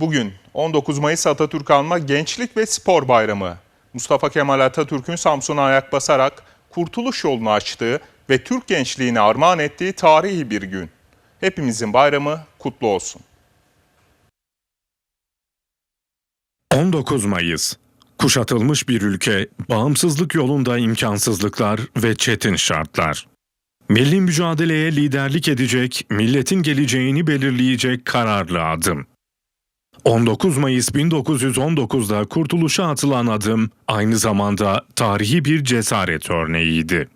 Bugün 19 Mayıs Atatürk Anma Gençlik ve Spor Bayramı. Mustafa Kemal Atatürk'ün Samsun'a ayak basarak kurtuluş yolunu açtığı ve Türk gençliğine armağan ettiği tarihi bir gün. Hepimizin bayramı kutlu olsun. 19 Mayıs. Kuşatılmış bir ülke, bağımsızlık yolunda imkansızlıklar ve çetin şartlar. Milli mücadeleye liderlik edecek, milletin geleceğini belirleyecek kararlı adım. 19 Mayıs 1919'da kurtuluşa atılan adım aynı zamanda tarihi bir cesaret örneğiydi.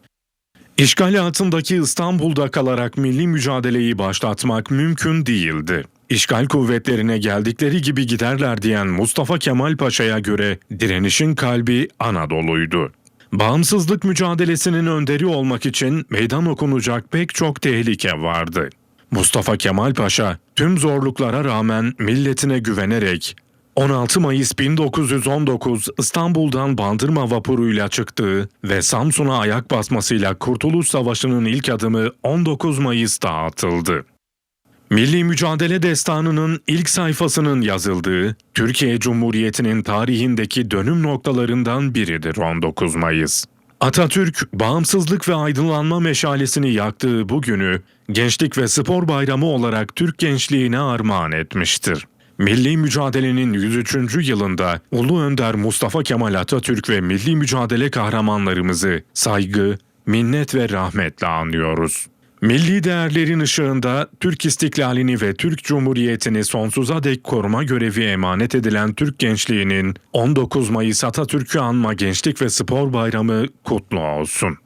İşgal altındaki İstanbul'da kalarak milli mücadeleyi başlatmak mümkün değildi. İşgal kuvvetlerine geldikleri gibi giderler diyen Mustafa Kemal Paşa'ya göre direnişin kalbi Anadolu'ydu. Bağımsızlık mücadelesinin önderi olmak için meydan okunacak pek çok tehlike vardı. Mustafa Kemal Paşa tüm zorluklara rağmen milletine güvenerek 16 Mayıs 1919 İstanbul'dan Bandırma vapuruyla çıktığı ve Samsun'a ayak basmasıyla Kurtuluş Savaşı'nın ilk adımı 19 Mayıs'ta atıldı. Milli Mücadele Destanı'nın ilk sayfasının yazıldığı, Türkiye Cumhuriyeti'nin tarihindeki dönüm noktalarından biridir 19 Mayıs. Atatürk, bağımsızlık ve aydınlanma meşalesini yaktığı bu günü, Gençlik ve Spor Bayramı olarak Türk gençliğine armağan etmiştir. Milli mücadelenin 103. yılında Ulu Önder Mustafa Kemal Atatürk ve milli mücadele kahramanlarımızı saygı, minnet ve rahmetle anıyoruz. Milli değerlerin ışığında Türk istiklalini ve Türk Cumhuriyeti'ni sonsuza dek koruma görevi emanet edilen Türk gençliğinin 19 Mayıs Atatürk'ü anma Gençlik ve Spor Bayramı kutlu olsun.